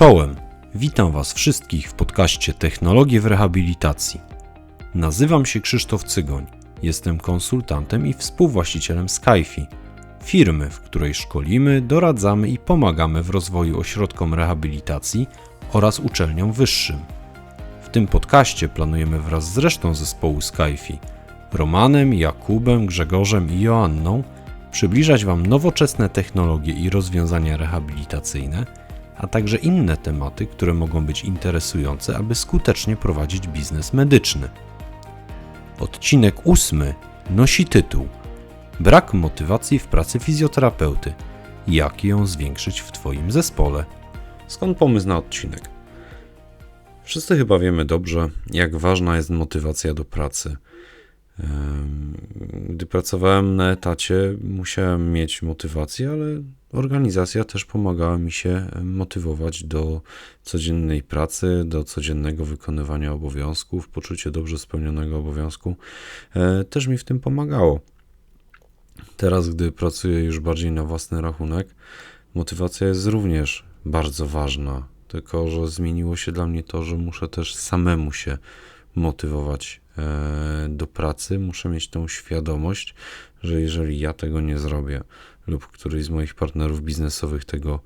Czołem! Witam Was wszystkich w podcaście Technologie w Rehabilitacji. Nazywam się Krzysztof Cygoń. Jestem konsultantem i współwłaścicielem Skyfi, firmy, w której szkolimy, doradzamy i pomagamy w rozwoju ośrodkom rehabilitacji oraz uczelniom wyższym. W tym podcaście planujemy wraz z resztą zespołu Skyfi, Romanem, Jakubem, Grzegorzem i Joanną, przybliżać Wam nowoczesne technologie i rozwiązania rehabilitacyjne – a także inne tematy, które mogą być interesujące, aby skutecznie prowadzić biznes medyczny. Odcinek ósmy nosi tytuł Brak motywacji w pracy fizjoterapeuty. Jak ją zwiększyć w Twoim zespole? Skąd pomysł na odcinek? Wszyscy chyba wiemy dobrze, jak ważna jest motywacja do pracy – gdy pracowałem na etacie, musiałem mieć motywację, ale organizacja też pomagała mi się motywować do codziennej pracy, do codziennego wykonywania obowiązków. Poczucie dobrze spełnionego obowiązku e, też mi w tym pomagało. Teraz, gdy pracuję już bardziej na własny rachunek, motywacja jest również bardzo ważna. Tylko, że zmieniło się dla mnie to, że muszę też samemu się motywować do pracy, muszę mieć tą świadomość, że jeżeli ja tego nie zrobię, lub któryś z moich partnerów biznesowych tego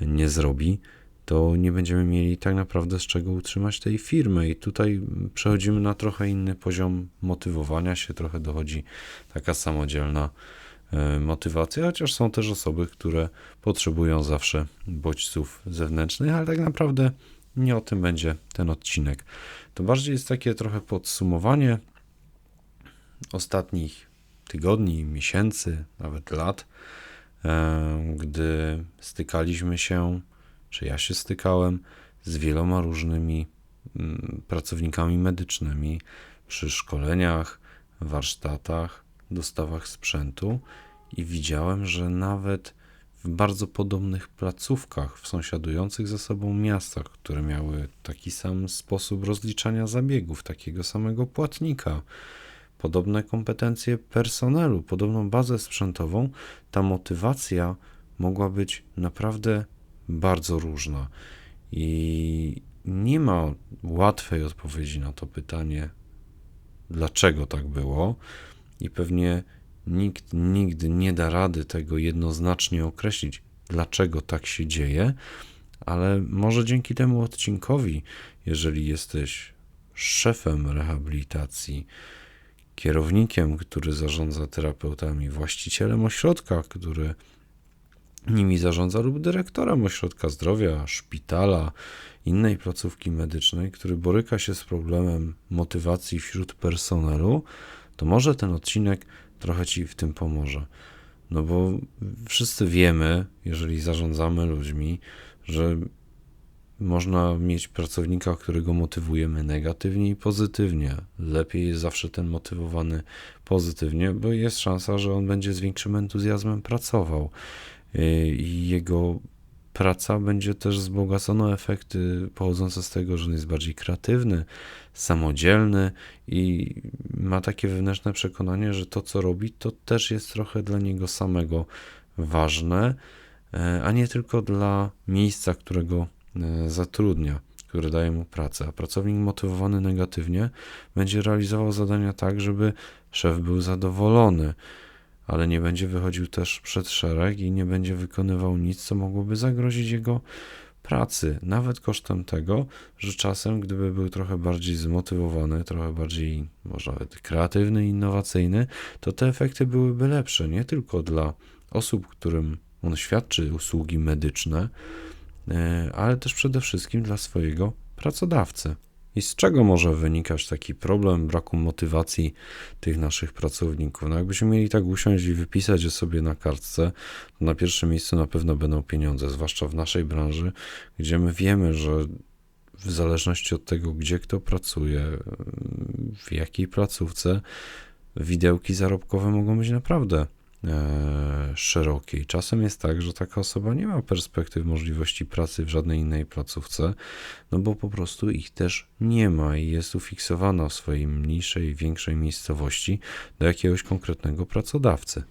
nie zrobi, to nie będziemy mieli tak naprawdę z czego utrzymać tej firmy. I tutaj przechodzimy na trochę inny poziom motywowania się, trochę dochodzi taka samodzielna e, motywacja, chociaż są też osoby, które potrzebują zawsze bodźców zewnętrznych, ale tak naprawdę nie o tym będzie ten odcinek. To bardziej jest takie trochę podsumowanie ostatnich tygodni, miesięcy, nawet lat, e, gdy stykaliśmy się, czy ja się stykałem z wieloma różnymi mm, pracownikami medycznymi przy szkoleniach, warsztatach, dostawach sprzętu i widziałem, że nawet w bardzo podobnych placówkach w sąsiadujących ze sobą miastach, które miały taki sam sposób rozliczania zabiegów, takiego samego płatnika, podobne kompetencje personelu, podobną bazę sprzętową, ta motywacja mogła być naprawdę bardzo różna. I nie ma łatwej odpowiedzi na to pytanie, dlaczego tak było, i pewnie Nikt nigdy nie da rady tego jednoznacznie określić, dlaczego tak się dzieje, ale może dzięki temu odcinkowi, jeżeli jesteś szefem rehabilitacji, kierownikiem, który zarządza terapeutami, właścicielem ośrodka, który nimi zarządza, lub dyrektorem ośrodka zdrowia, szpitala, innej placówki medycznej, który boryka się z problemem motywacji wśród personelu, to może ten odcinek trochę ci w tym pomoże. No bo wszyscy wiemy, jeżeli zarządzamy ludźmi, że można mieć pracownika, którego motywujemy negatywnie i pozytywnie. Lepiej jest zawsze ten motywowany pozytywnie, bo jest szansa, że on będzie z większym entuzjazmem pracował i jego praca będzie też wzbogacona efekty pochodzące z tego, że on jest bardziej kreatywny, samodzielny i ma takie wewnętrzne przekonanie, że to, co robi, to też jest trochę dla niego samego ważne, e, a nie tylko dla miejsca, którego e, zatrudnia, które daje mu pracę. A pracownik motywowany negatywnie będzie realizował zadania tak, żeby szef był zadowolony ale nie będzie wychodził też przed szereg i nie będzie wykonywał nic, co mogłoby zagrozić jego pracy, nawet kosztem tego, że czasem, gdyby był trochę bardziej zmotywowany, trochę bardziej, może nawet kreatywny, innowacyjny, to te efekty byłyby lepsze nie tylko dla osób, którym on świadczy usługi medyczne, e, ale też przede wszystkim dla swojego pracodawcy. I z czego może wynikać taki problem braku motywacji tych naszych pracowników? No jakbyśmy mieli tak usiąść i wypisać je sobie na kartce, to na pierwszym miejscu na pewno będą pieniądze, zwłaszcza w naszej branży, gdzie my wiemy, że w zależności od tego, gdzie kto pracuje, w jakiej placówce, widełki zarobkowe mogą być naprawdę szerokiej. Czasem jest tak, że taka osoba nie ma perspektyw możliwości pracy w żadnej innej placówce, no bo po prostu ich też nie ma i jest ufiksowana w swojej mniejszej, większej miejscowości do jakiegoś konkretnego pracodawcy.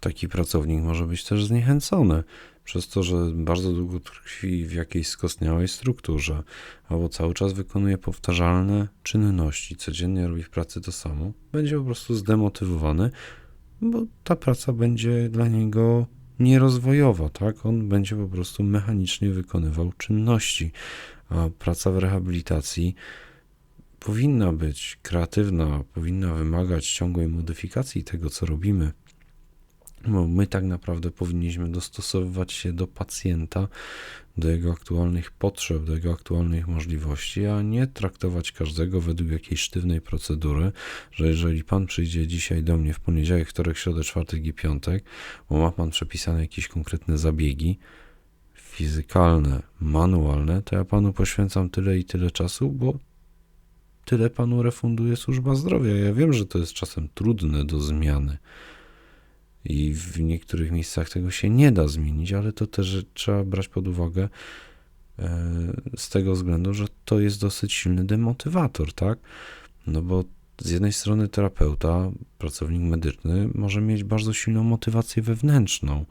Taki pracownik może być też zniechęcony przez to, że bardzo długo tkwi w jakiejś skostniałej strukturze, albo cały czas wykonuje powtarzalne czynności, codziennie robi w pracy to samo, będzie po prostu zdemotywowany, bo ta praca będzie dla niego nierozwojowa, tak? On będzie po prostu mechanicznie wykonywał czynności, a praca w rehabilitacji powinna być kreatywna, powinna wymagać ciągłej modyfikacji tego, co robimy. Bo my tak naprawdę powinniśmy dostosowywać się do pacjenta, do jego aktualnych potrzeb, do jego aktualnych możliwości, a nie traktować każdego według jakiejś sztywnej procedury, że jeżeli pan przyjdzie dzisiaj do mnie w poniedziałek, wtorek, środę, czwartek i piątek, bo ma pan przepisane jakieś konkretne zabiegi fizykalne, manualne, to ja panu poświęcam tyle i tyle czasu, bo tyle panu refunduje służba zdrowia. Ja wiem, że to jest czasem trudne do zmiany i w niektórych miejscach tego się nie da zmienić, ale to też trzeba brać pod uwagę e, z tego względu, że to jest dosyć silny demotywator, tak? No bo z jednej strony terapeuta, pracownik medyczny może mieć bardzo silną motywację wewnętrzną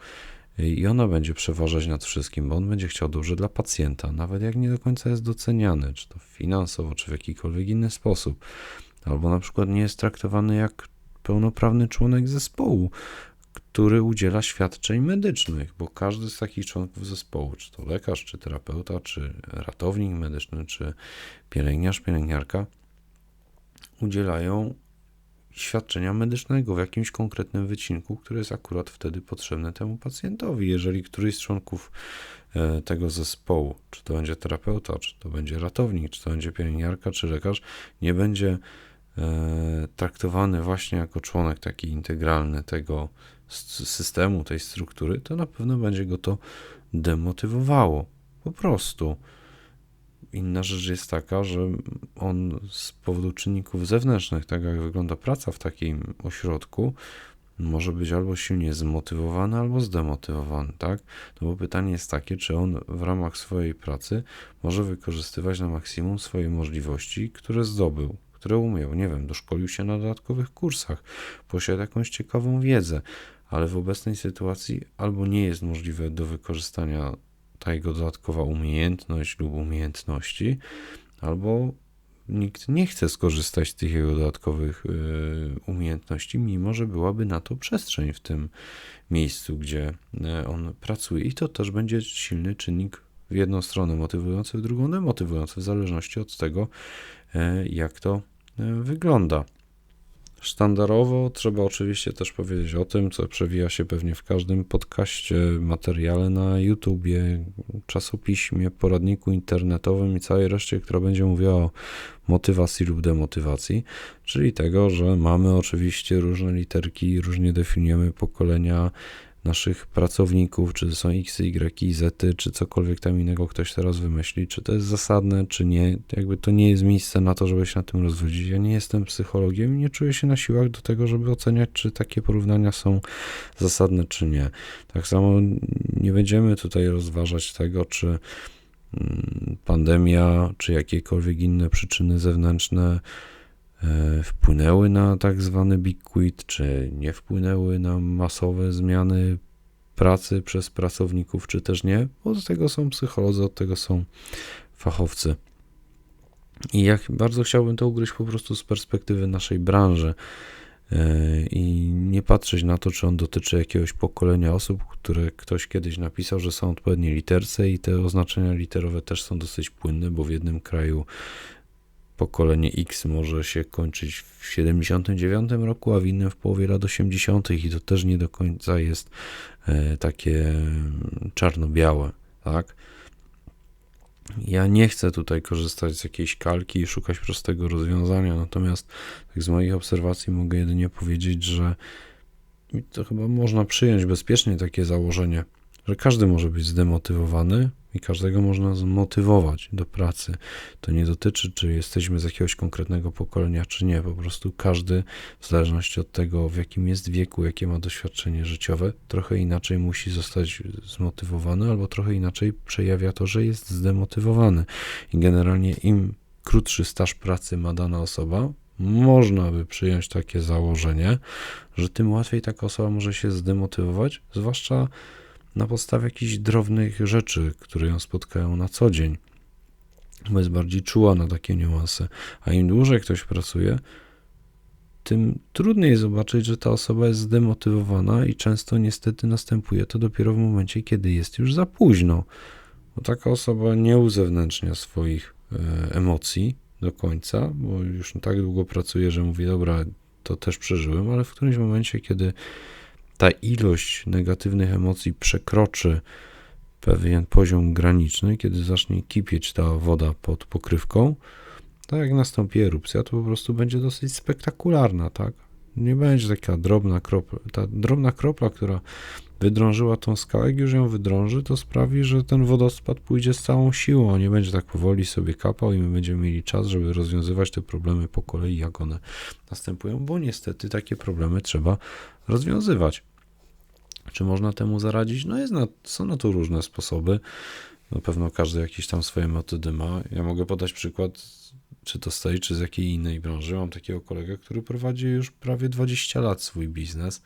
i ona będzie przeważać nad wszystkim, bo on będzie chciał dobrze dla pacjenta, nawet jak nie do końca jest doceniany, czy to finansowo, czy w jakikolwiek inny sposób, albo na przykład nie jest traktowany jak pełnoprawny członek zespołu, który udziela świadczeń medycznych, bo każdy z takich członków zespołu, czy to lekarz, czy terapeuta, czy ratownik medyczny, czy pielęgniarz, pielęgniarka, udzielają świadczenia medycznego w jakimś konkretnym wycinku, który jest akurat wtedy potrzebny temu pacjentowi. Jeżeli któryś z członków e, tego zespołu, czy to będzie terapeuta, czy to będzie ratownik, czy to będzie pielęgniarka, czy lekarz, nie będzie e, traktowany właśnie jako członek taki integralny tego systemu, tej struktury, to na pewno będzie go to demotywowało. Po prostu. Inna rzecz jest taka, że on z powodu czynników zewnętrznych, tak jak wygląda praca w takim ośrodku, może być albo silnie zmotywowany, albo zdemotywowany, tak? No bo pytanie jest takie, czy on w ramach swojej pracy może wykorzystywać na maksimum swoje możliwości, które zdobył, które umiał. Nie wiem, doszkolił się na dodatkowych kursach, posiada jakąś ciekawą wiedzę, ale w obecnej sytuacji albo nie jest możliwe do wykorzystania ta jego dodatkowa umiejętność lub umiejętności, albo nikt nie chce skorzystać z tych jego dodatkowych y, umiejętności, mimo że byłaby na to przestrzeń w tym miejscu, gdzie y, on pracuje. I to też będzie silny czynnik w jedną stronę motywujący, w drugą demotywujący, w zależności od tego, y, jak to wygląda. Sztandarowo trzeba oczywiście też powiedzieć o tym, co przewija się pewnie w każdym podcaście, materiale na YouTubie, czasopiśmie, poradniku internetowym i całej reszcie, która będzie mówiła o motywacji lub demotywacji, czyli tego, że mamy oczywiście różne literki, różnie definiujemy pokolenia naszych pracowników, czy to są X, Y, Z, czy cokolwiek tam innego ktoś teraz wymyśli, czy to jest zasadne, czy nie. Jakby to nie jest miejsce na to, żeby się na tym rozwodzić. Ja nie jestem psychologiem i nie czuję się na siłach do tego, żeby oceniać, czy takie porównania są zasadne, czy nie. Tak samo nie będziemy tutaj rozważać tego, czy mm, pandemia, czy jakiekolwiek inne przyczyny zewnętrzne wpłynęły na tak zwany big quit, czy nie wpłynęły na masowe zmiany pracy przez pracowników, czy też nie, od tego są psycholodzy, od tego są fachowcy. I ja bardzo chciałbym to ugryźć po prostu z perspektywy naszej branży e, i nie patrzeć na to, czy on dotyczy jakiegoś pokolenia osób, które ktoś kiedyś napisał, że są odpowiednie literce i te oznaczenia literowe też są dosyć płynne, bo w jednym kraju pokolenie X może się kończyć w 79 roku, a w innym w połowie lat 80. i to też nie do końca jest e, takie mm, czarno-białe, tak? Ja nie chcę tutaj korzystać z jakiejś kalki i szukać prostego rozwiązania, natomiast tak z moich obserwacji mogę jedynie powiedzieć, że to chyba można przyjąć bezpiecznie takie założenie, że każdy może być zdemotywowany, i każdego można zmotywować do pracy. To nie dotyczy, czy jesteśmy z jakiegoś konkretnego pokolenia, czy nie. Po prostu każdy, w zależności od tego, w jakim jest wieku, jakie ma doświadczenie życiowe, trochę inaczej musi zostać zmotywowany, albo trochę inaczej przejawia to, że jest zdemotywowany. I generalnie im krótszy staż pracy ma dana osoba, można by przyjąć takie założenie, że tym łatwiej taka osoba może się zdemotywować, zwłaszcza na podstawie jakichś drobnych rzeczy, które ją spotkają na co dzień, bo jest bardziej czuła na takie niuanse. A im dłużej ktoś pracuje, tym trudniej zobaczyć, że ta osoba jest zdemotywowana i często niestety następuje to dopiero w momencie, kiedy jest już za późno. Bo taka osoba nie uzewnętrznia swoich e, emocji do końca, bo już tak długo pracuje, że mówi, dobra, to też przeżyłem, ale w którymś momencie, kiedy ta ilość negatywnych emocji przekroczy pewien poziom graniczny, kiedy zacznie kipieć ta woda pod pokrywką, tak jak nastąpi erupcja, to po prostu będzie dosyć spektakularna, tak? Nie będzie taka drobna kropla. Ta drobna kropla, która wydrążyła tą skałę, jak już ją wydrąży, to sprawi, że ten wodospad pójdzie z całą siłą, nie będzie tak powoli sobie kapał i my będziemy mieli czas, żeby rozwiązywać te problemy po kolei, jak one następują, bo niestety takie problemy trzeba rozwiązywać. Czy można temu zaradzić? No jest na, są na to różne sposoby. Na pewno każdy jakieś tam swoje metody ma. Ja mogę podać przykład, czy to z tej, czy z jakiej innej branży. Mam takiego kolegę, który prowadzi już prawie 20 lat swój biznes.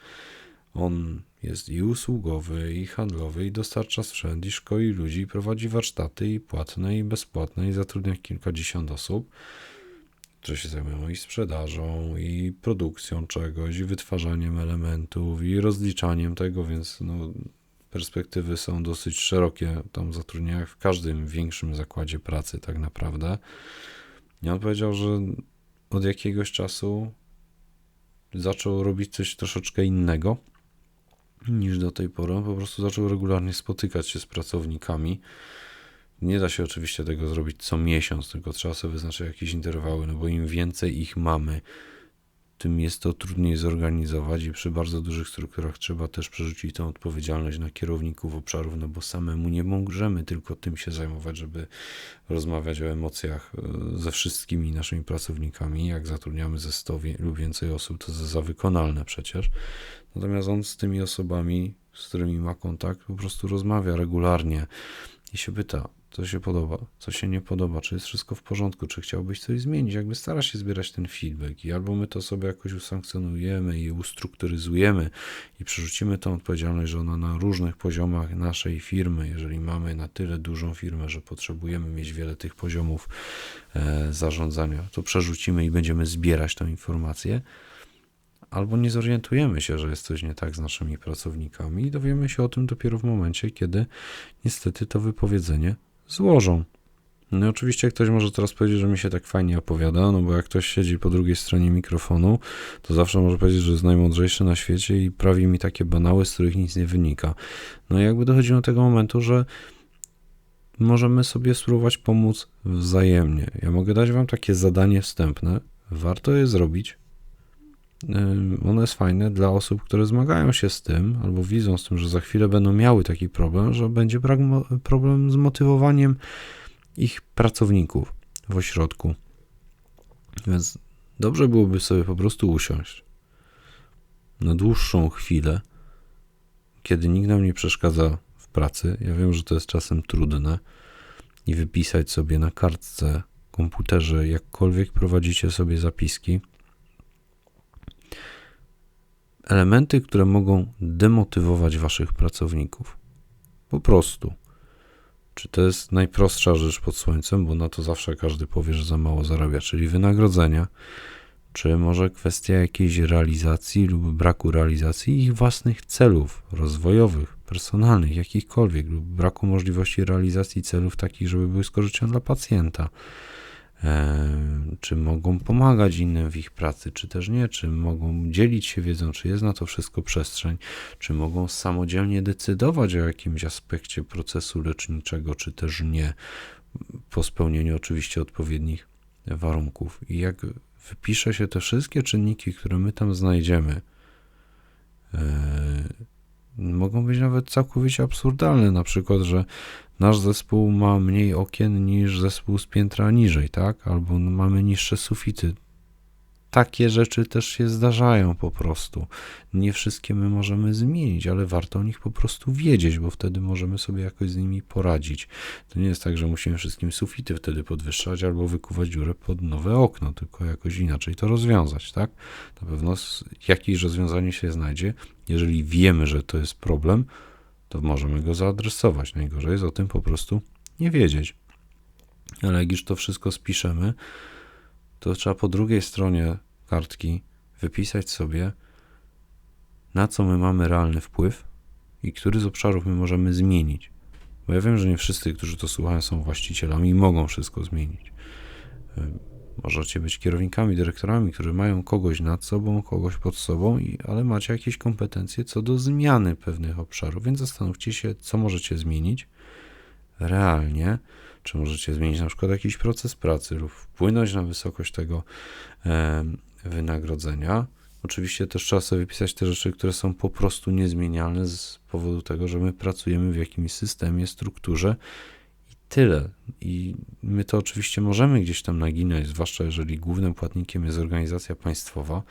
On jest i usługowy, i handlowy, i dostarcza sprzęt, i szkoli ludzi, i prowadzi warsztaty, i płatne, i bezpłatne, i zatrudnia kilkadziesiąt osób które się zajmują i sprzedażą, i produkcją czegoś, i wytwarzaniem elementów, i rozliczaniem tego, więc no, perspektywy są dosyć szerokie tam zatrudnienia, w każdym większym zakładzie pracy tak naprawdę. I on powiedział, że od jakiegoś czasu zaczął robić coś troszeczkę innego niż do tej pory. On po prostu zaczął regularnie spotykać się z pracownikami, nie da się oczywiście tego zrobić co miesiąc, tylko trzeba sobie wyznaczyć jakieś interwały, no bo im więcej ich mamy, tym jest to trudniej zorganizować i przy bardzo dużych strukturach trzeba też przerzucić tę odpowiedzialność na kierowników obszarów, no bo samemu nie możemy tylko tym się zajmować, żeby rozmawiać o emocjach e, ze wszystkimi naszymi pracownikami. Jak zatrudniamy ze 100 lub więcej osób, to za wykonalne przecież. Natomiast on z tymi osobami, z którymi ma kontakt, po prostu rozmawia regularnie i się pyta, co się podoba, co się nie podoba, czy jest wszystko w porządku, czy chciałbyś coś zmienić, jakby stara się zbierać ten feedback i albo my to sobie jakoś usankcjonujemy i ustrukturyzujemy i przerzucimy tą odpowiedzialność, że ona na różnych poziomach naszej firmy, jeżeli mamy na tyle dużą firmę, że potrzebujemy mieć wiele tych poziomów e, zarządzania, to przerzucimy i będziemy zbierać tę informację, albo nie zorientujemy się, że jest coś nie tak z naszymi pracownikami i dowiemy się o tym dopiero w momencie, kiedy niestety to wypowiedzenie złożą. No oczywiście ktoś może teraz powiedzieć, że mi się tak fajnie opowiada, no bo jak ktoś siedzi po drugiej stronie mikrofonu, to zawsze może powiedzieć, że jest najmądrzejszy na świecie i prawi mi takie banały, z których nic nie wynika. No i jakby dochodzi do tego momentu, że możemy sobie spróbować pomóc wzajemnie. Ja mogę dać wam takie zadanie wstępne, warto je zrobić, ono jest fajne dla osób, które zmagają się z tym, albo widzą z tym, że za chwilę będą miały taki problem, że będzie problem z motywowaniem ich pracowników w ośrodku. Więc dobrze byłoby sobie po prostu usiąść na dłuższą chwilę, kiedy nikt nam nie przeszkadza w pracy. Ja wiem, że to jest czasem trudne i wypisać sobie na kartce, komputerze, jakkolwiek prowadzicie sobie zapiski elementy, które mogą demotywować waszych pracowników. Po prostu. Czy to jest najprostsza rzecz pod słońcem, bo na to zawsze każdy powie, że za mało zarabia, czyli wynagrodzenia, czy może kwestia jakiejś realizacji lub braku realizacji ich własnych celów rozwojowych, personalnych, jakichkolwiek, lub braku możliwości realizacji celów takich, żeby były z korzyścią dla pacjenta czy mogą pomagać innym w ich pracy, czy też nie, czy mogą dzielić się wiedzą, czy jest na to wszystko przestrzeń, czy mogą samodzielnie decydować o jakimś aspekcie procesu leczniczego, czy też nie, po spełnieniu oczywiście odpowiednich warunków. I jak wypisze się te wszystkie czynniki, które my tam znajdziemy, mogą być nawet całkowicie absurdalne, na przykład, że nasz zespół ma mniej okien niż zespół z piętra niżej, tak? Albo mamy niższe sufity. Takie rzeczy też się zdarzają po prostu. Nie wszystkie my możemy zmienić, ale warto o nich po prostu wiedzieć, bo wtedy możemy sobie jakoś z nimi poradzić. To nie jest tak, że musimy wszystkim sufity wtedy podwyższać albo wykuwać dziurę pod nowe okno, tylko jakoś inaczej to rozwiązać, tak? Na pewno jakieś rozwiązanie się znajdzie. Jeżeli wiemy, że to jest problem, to możemy go zaadresować. Najgorzej jest o tym po prostu nie wiedzieć. Ale jak już to wszystko spiszemy, to trzeba po drugiej stronie kartki wypisać sobie, na co my mamy realny wpływ i który z obszarów my możemy zmienić. Bo ja wiem, że nie wszyscy, którzy to słuchają, są właścicielami i mogą wszystko zmienić. Możecie być kierownikami, dyrektorami, którzy mają kogoś nad sobą, kogoś pod sobą, ale macie jakieś kompetencje co do zmiany pewnych obszarów, więc zastanówcie się, co możecie zmienić realnie, czy możecie zmienić na przykład jakiś proces pracy lub wpłynąć na wysokość tego wynagrodzenia. Oczywiście też trzeba sobie wypisać te rzeczy, które są po prostu niezmienialne z powodu tego, że my pracujemy w jakimś systemie, strukturze tyle. I my to oczywiście możemy gdzieś tam naginać, zwłaszcza jeżeli głównym płatnikiem jest organizacja państwowa,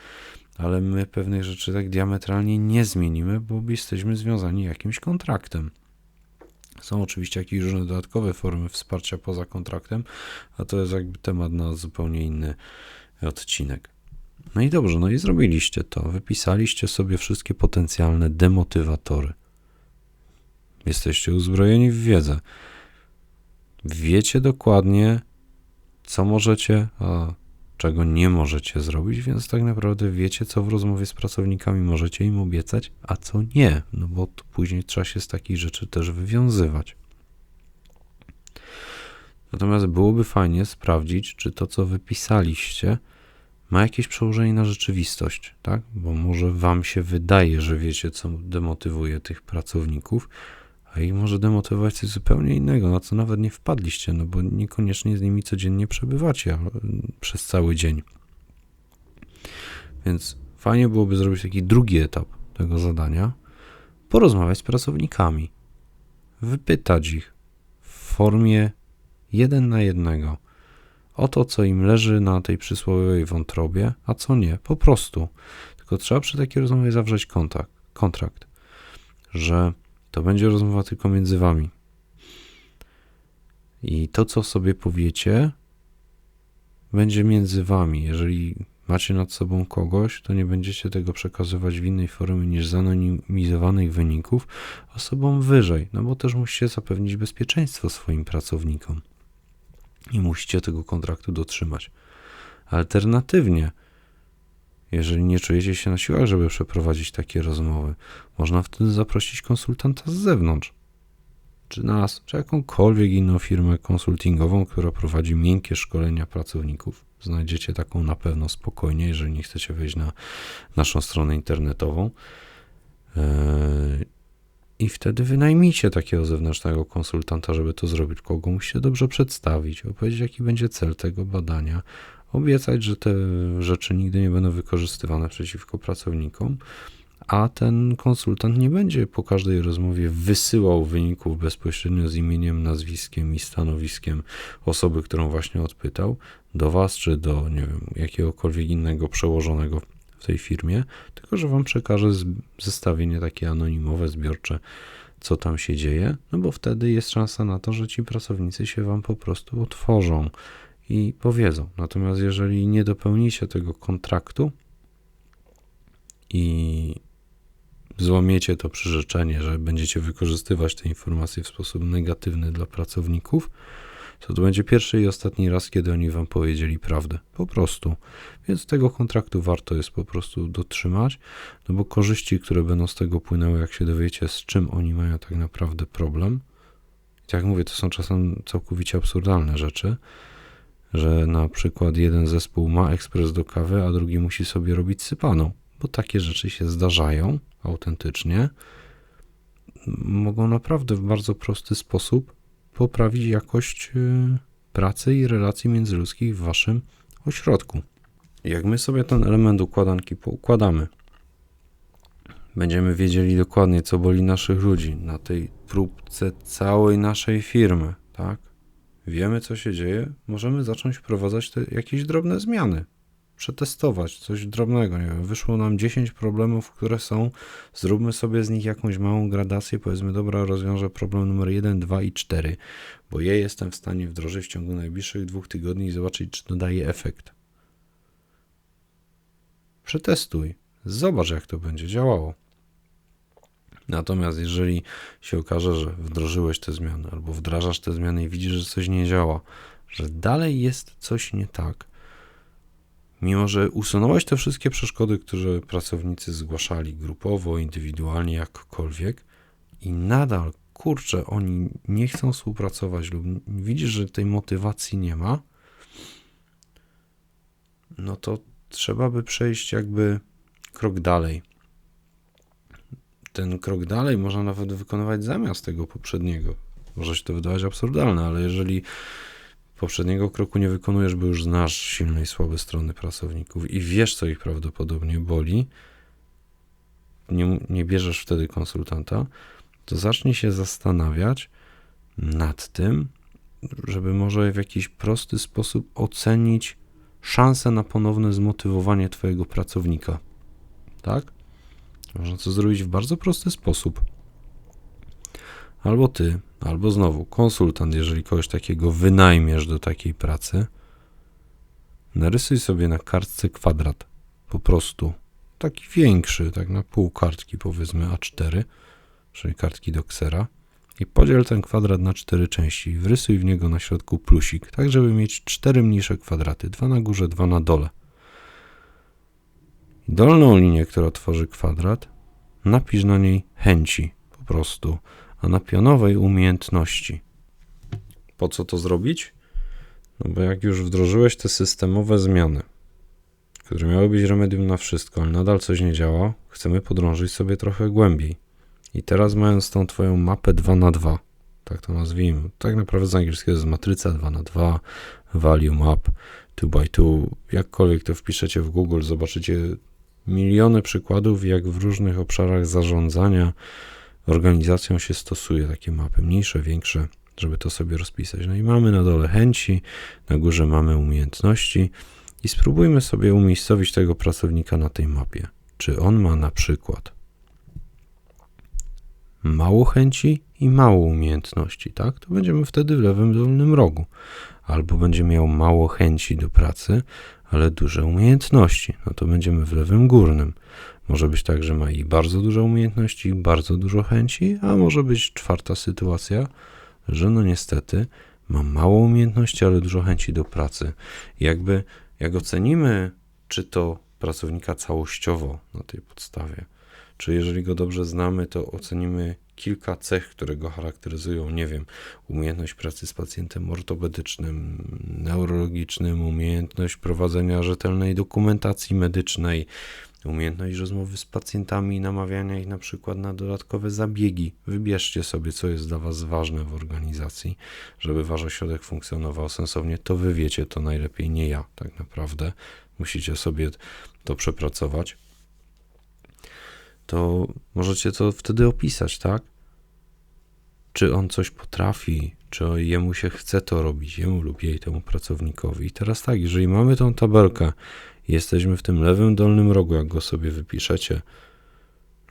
ale my pewnych rzeczy tak diametralnie nie zmienimy, bo jesteśmy związani jakimś kontraktem. Są oczywiście jakieś różne dodatkowe formy wsparcia poza kontraktem, a to jest jakby temat na zupełnie inny odcinek. No i dobrze, no i zrobiliście to. Wypisaliście sobie wszystkie potencjalne demotywatory. Jesteście uzbrojeni w wiedzę. Wiecie dokładnie, co możecie, a czego nie możecie zrobić, więc tak naprawdę wiecie, co w rozmowie z pracownikami możecie im obiecać, a co nie, no bo później trzeba się z takich rzeczy też wywiązywać. Natomiast byłoby fajnie sprawdzić, czy to, co wypisaliście, ma jakieś przełożenie na rzeczywistość, tak? Bo może wam się wydaje, że wiecie, co demotywuje tych pracowników, a ich może demotywować coś zupełnie innego, na co nawet nie wpadliście, no bo niekoniecznie z nimi codziennie przebywacie przez cały dzień. Więc fajnie byłoby zrobić taki drugi etap tego zadania, porozmawiać z pracownikami, wypytać ich w formie jeden na jednego o to, co im leży na tej przysłowiowej wątrobie, a co nie, po prostu. Tylko trzeba przy takiej rozmowie zawrzeć kontakt, kontrakt, że to będzie rozmowa tylko między wami. I to, co sobie powiecie, będzie między wami. Jeżeli macie nad sobą kogoś, to nie będziecie tego przekazywać w innej formie niż zanonimizowanych wyników osobom wyżej, no bo też musicie zapewnić bezpieczeństwo swoim pracownikom i musicie tego kontraktu dotrzymać. Alternatywnie, jeżeli nie czujecie się na siłach, żeby przeprowadzić takie rozmowy, można wtedy zaprosić konsultanta z zewnątrz, czy nas, czy jakąkolwiek inną firmę konsultingową, która prowadzi miękkie szkolenia pracowników. Znajdziecie taką na pewno spokojnie, jeżeli nie chcecie wejść na naszą stronę internetową. Yy, I wtedy wynajmijcie takiego zewnętrznego konsultanta, żeby to zrobić. Kogo musicie dobrze przedstawić, opowiedzieć, jaki będzie cel tego badania, obiecać, że te rzeczy nigdy nie będą wykorzystywane przeciwko pracownikom, a ten konsultant nie będzie po każdej rozmowie wysyłał wyników bezpośrednio z imieniem, nazwiskiem i stanowiskiem osoby, którą właśnie odpytał, do Was czy do nie wiem, jakiegokolwiek innego przełożonego w tej firmie, tylko że Wam przekaże zestawienie takie anonimowe, zbiorcze, co tam się dzieje, no bo wtedy jest szansa na to, że ci pracownicy się Wam po prostu otworzą i powiedzą. Natomiast jeżeli nie dopełnicie tego kontraktu i złamiecie to przyrzeczenie, że będziecie wykorzystywać te informacje w sposób negatywny dla pracowników, to to będzie pierwszy i ostatni raz, kiedy oni wam powiedzieli prawdę. Po prostu. Więc tego kontraktu warto jest po prostu dotrzymać, no bo korzyści, które będą z tego płynęły, jak się dowiecie, z czym oni mają tak naprawdę problem. Tak jak mówię, to są czasem całkowicie absurdalne rzeczy że na przykład jeden zespół ma ekspres do kawy, a drugi musi sobie robić sypaną, bo takie rzeczy się zdarzają autentycznie. Mogą naprawdę w bardzo prosty sposób poprawić jakość y, pracy i relacji międzyludzkich w waszym ośrodku. Jak my sobie ten element układanki poukładamy, będziemy wiedzieli dokładnie, co boli naszych ludzi na tej próbce całej naszej firmy, tak? Wiemy, co się dzieje, możemy zacząć wprowadzać te jakieś drobne zmiany. Przetestować coś drobnego. Nie wiem, wyszło nam 10 problemów, które są, zróbmy sobie z nich jakąś małą gradację. Powiedzmy, dobra, rozwiążę problem numer 1, 2 i 4, bo je jestem w stanie wdrożyć w ciągu najbliższych dwóch tygodni i zobaczyć, czy to daje efekt. Przetestuj, zobacz, jak to będzie działało. Natomiast jeżeli się okaże, że wdrożyłeś te zmiany albo wdrażasz te zmiany i widzisz, że coś nie działa, że dalej jest coś nie tak, mimo że usunąłeś te wszystkie przeszkody, które pracownicy zgłaszali grupowo, indywidualnie, jakkolwiek, i nadal, kurczę, oni nie chcą współpracować, lub widzisz, że tej motywacji nie ma, no to trzeba by przejść jakby krok dalej. Ten krok dalej można nawet wykonywać zamiast tego poprzedniego. Może się to wydawać absurdalne, ale jeżeli poprzedniego kroku nie wykonujesz, bo już znasz silne i słabe strony pracowników i wiesz, co ich prawdopodobnie boli, nie, nie bierzesz wtedy konsultanta, to zacznij się zastanawiać nad tym, żeby może w jakiś prosty sposób ocenić szansę na ponowne zmotywowanie Twojego pracownika. Tak? Można to zrobić w bardzo prosty sposób. Albo ty, albo znowu konsultant, jeżeli kogoś takiego wynajmiesz do takiej pracy, narysuj sobie na kartce kwadrat. Po prostu. Taki większy, tak na pół kartki powiedzmy A4, czyli kartki do ksera. I podziel ten kwadrat na cztery części. Wrysuj w niego na środku plusik, tak żeby mieć cztery mniejsze kwadraty. Dwa na górze, dwa na dole. Dolną linię, która tworzy kwadrat, napisz na niej chęci, po prostu a na pionowej umiejętności. Po co to zrobić? No bo jak już wdrożyłeś te systemowe zmiany, które miały być remedium na wszystko, ale nadal coś nie działa, chcemy podrążyć sobie trochę głębiej. I teraz mając tą twoją mapę 2 na 2 tak to nazwijmy, tak naprawdę z angielskiego jest matryca 2 na 2 value map 2 by 2 jakkolwiek to wpiszecie w Google, zobaczycie miliony przykładów, jak w różnych obszarach zarządzania organizacją się stosuje takie mapy, mniejsze, większe, żeby to sobie rozpisać. No i mamy na dole chęci, na górze mamy umiejętności i spróbujmy sobie umiejscowić tego pracownika na tej mapie. Czy on ma na przykład mało chęci i mało umiejętności, tak? To będziemy wtedy w lewym dolnym rogu. Albo będzie miał mało chęci do pracy, ale duże umiejętności, no to będziemy w lewym górnym. Może być tak, że ma i bardzo dużo umiejętności, i bardzo dużo chęci, a może być czwarta sytuacja, że no niestety ma mało umiejętności, ale dużo chęci do pracy. Jakby jak ocenimy, czy to pracownika całościowo na tej podstawie, czy jeżeli go dobrze znamy, to ocenimy kilka cech, które go charakteryzują, nie wiem, umiejętność pracy z pacjentem ortopedycznym, neurologicznym, umiejętność prowadzenia rzetelnej dokumentacji medycznej, umiejętność rozmowy z pacjentami i namawiania ich na przykład na dodatkowe zabiegi. Wybierzcie sobie, co jest dla Was ważne w organizacji, żeby Wasz ośrodek funkcjonował sensownie. To Wy wiecie, to najlepiej nie ja, tak naprawdę. Musicie sobie to przepracować. To możecie to wtedy opisać, tak? Czy on coś potrafi, czy jemu się chce to robić, jemu lub jej, temu pracownikowi. I teraz tak, jeżeli mamy tą tabelkę Jesteśmy w tym lewym dolnym rogu, jak go sobie wypiszecie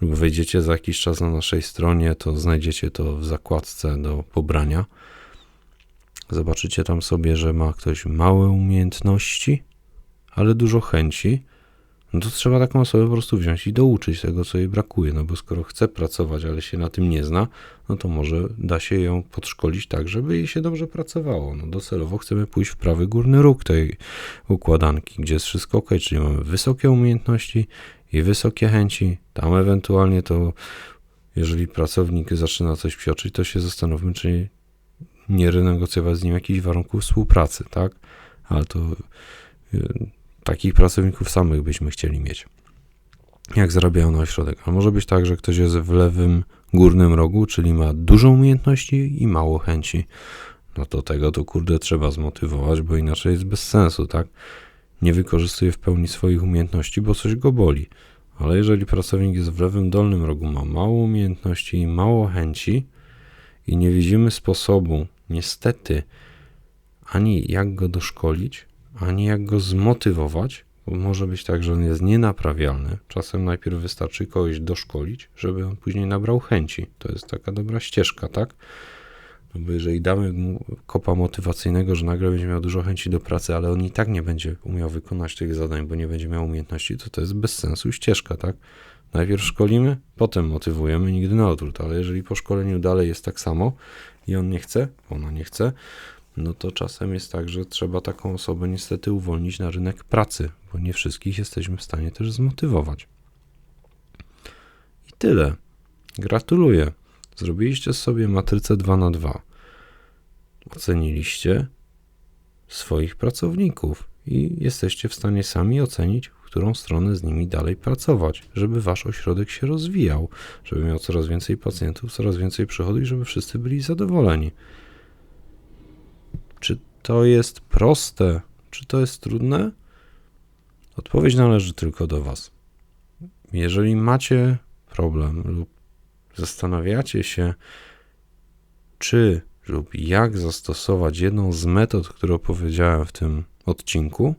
lub wejdziecie za jakiś czas na naszej stronie, to znajdziecie to w zakładce do pobrania. Zobaczycie tam sobie, że ma ktoś małe umiejętności, ale dużo chęci no to trzeba taką osobę po prostu wziąć i douczyć tego, co jej brakuje. No bo skoro chce pracować, ale się na tym nie zna, no to może da się ją podszkolić tak, żeby jej się dobrze pracowało. No docelowo chcemy pójść w prawy górny róg tej układanki, gdzie jest wszystko ok, czyli mamy wysokie umiejętności i wysokie chęci. Tam ewentualnie to, jeżeli pracownik zaczyna coś psioczyć, to się zastanówmy, czy nie renegocjować z nim jakichś warunków współpracy, tak? Ale to y, takich pracowników samych byśmy chcieli mieć. Jak zarabiają na ośrodek. A może być tak, że ktoś jest w lewym górnym rogu, czyli ma dużo umiejętności i mało chęci. No to tego to kurde trzeba zmotywować, bo inaczej jest bez sensu, tak? Nie wykorzystuje w pełni swoich umiejętności, bo coś go boli. Ale jeżeli pracownik jest w lewym dolnym rogu, ma mało umiejętności i mało chęci i nie widzimy sposobu, niestety, ani jak go doszkolić, ani jak go zmotywować, bo może być tak, że on jest nienaprawialny. Czasem najpierw wystarczy kogoś doszkolić, żeby on później nabrał chęci. To jest taka dobra ścieżka, tak? No bo jeżeli damy mu kopa motywacyjnego, że nagle będzie miał dużo chęci do pracy, ale on i tak nie będzie umiał wykonać tych zadań, bo nie będzie miał umiejętności, to to jest bez sensu ścieżka, tak? Najpierw szkolimy, potem motywujemy, nigdy na odwrót, ale jeżeli po szkoleniu dalej jest tak samo i on nie chce, ona nie chce, no to czasem jest tak, że trzeba taką osobę niestety uwolnić na rynek pracy, bo nie wszystkich jesteśmy w stanie też zmotywować. I tyle. Gratuluję. Zrobiliście sobie matrycę 2 na 2 Oceniliście swoich pracowników i jesteście w stanie sami ocenić, w którą stronę z nimi dalej pracować, żeby wasz ośrodek się rozwijał, żeby miał coraz więcej pacjentów, coraz więcej przychodów i żeby wszyscy byli zadowoleni. To jest proste? Czy to jest trudne? Odpowiedź należy tylko do Was. Jeżeli macie problem lub zastanawiacie się, czy lub jak zastosować jedną z metod, które opowiedziałem w tym odcinku,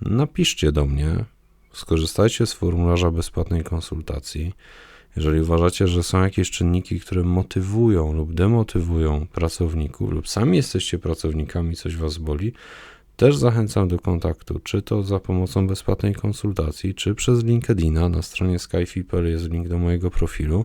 napiszcie do mnie, skorzystajcie z formularza bezpłatnej konsultacji. Jeżeli uważacie, że są jakieś czynniki, które motywują lub demotywują pracowników, lub sami jesteście pracownikami, coś was boli, też zachęcam do kontaktu, czy to za pomocą bezpłatnej konsultacji, czy przez LinkedIna. Na stronie skyfi.pl jest link do mojego profilu.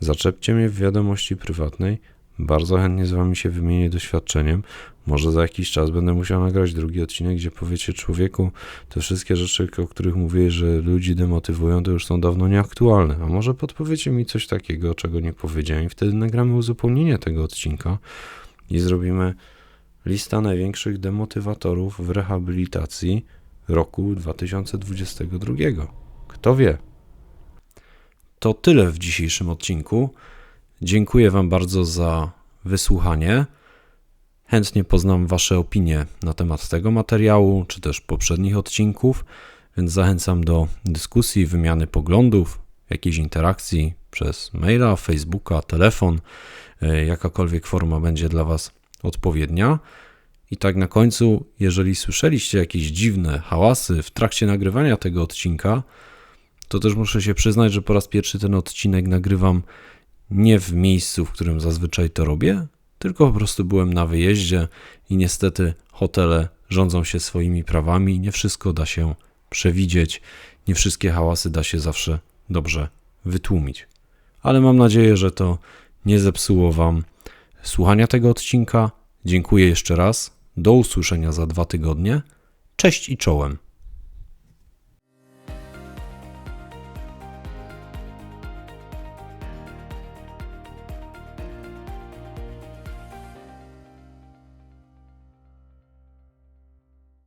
Zaczepcie mnie w wiadomości prywatnej. Bardzo chętnie z wami się wymienię doświadczeniem. Może za jakiś czas będę musiał nagrać drugi odcinek, gdzie powiecie człowieku, te wszystkie rzeczy, o których mówię, że ludzi demotywują, to już są dawno nieaktualne. A może podpowiecie mi coś takiego, czego nie powiedziałem, i wtedy nagramy uzupełnienie tego odcinka i zrobimy lista największych demotywatorów w rehabilitacji roku 2022. Kto wie? To tyle w dzisiejszym odcinku. Dziękuję Wam bardzo za wysłuchanie. Chętnie poznam Wasze opinie na temat tego materiału, czy też poprzednich odcinków, więc zachęcam do dyskusji, wymiany poglądów, jakiejś interakcji przez maila, Facebooka, telefon, e, jakakolwiek forma będzie dla Was odpowiednia. I tak na końcu, jeżeli słyszeliście jakieś dziwne hałasy w trakcie nagrywania tego odcinka, to też muszę się przyznać, że po raz pierwszy ten odcinek nagrywam nie w miejscu, w którym zazwyczaj to robię, tylko po prostu byłem na wyjeździe i niestety hotele rządzą się swoimi prawami, nie wszystko da się przewidzieć, nie wszystkie hałasy da się zawsze dobrze wytłumić. Ale mam nadzieję, że to nie zepsuło Wam słuchania tego odcinka. Dziękuję jeszcze raz. Do usłyszenia za dwa tygodnie. Cześć i czołem.